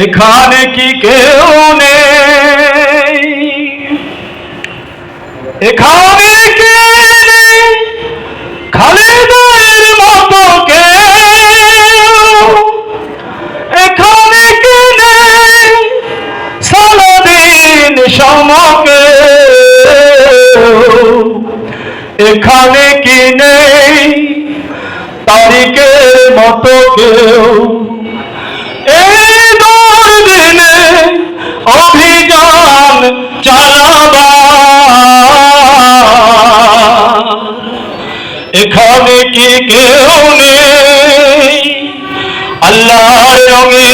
এখানে কি কেউ নেই? এখানে কে নেই? খালেদার মতো কেউ? এখানে কে নেই? সালাদিন সমকে এখানে কি নেই? তারিখের মতো কেউ? এখানে কি কেউ নেই? আল্লাহর রঙে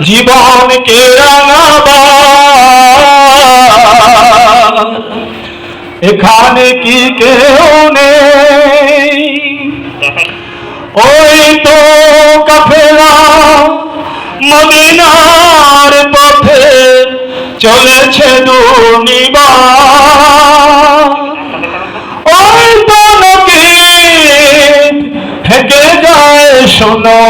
জীবনকে রাঙাবার? এখানে কি কেউ নেই? ওই তো কাফেলা মদিনার পথে চলেছে দুনিবা শোনো,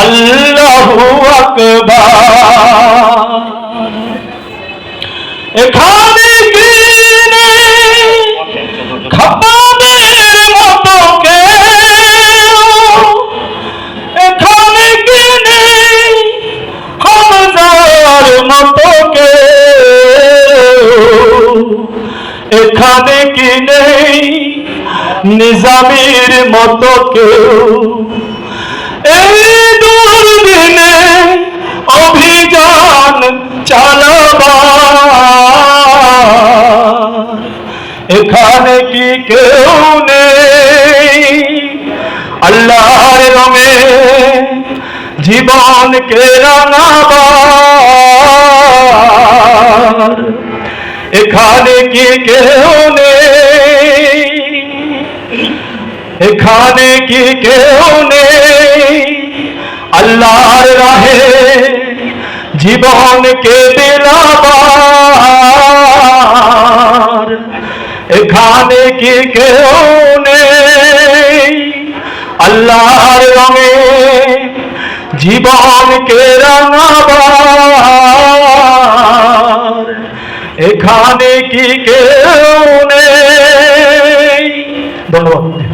আল্লাহু আকবার। এখানে কি নেই খাবারের মতো কেউ। এখানে কি নেই হামজার মতো কেউ। এখানে কি নেই নিজামির মতো কেউ। এই দুর্দিনে অভিযান চালাবার। এখানে কি কেউ নেই? আল্লাহর রঙে জীবনকে রাঙাবার এখানে কি কেউ নেই? এখানে কি কেউ নেই আল্লাহর রাহে জীবনকে দিলাবার এখানে কি কেউ নেই আল্লাহর রঙে জীবনকে রাঙাবার এখানে কি কেউ নেই ধন্যবাদ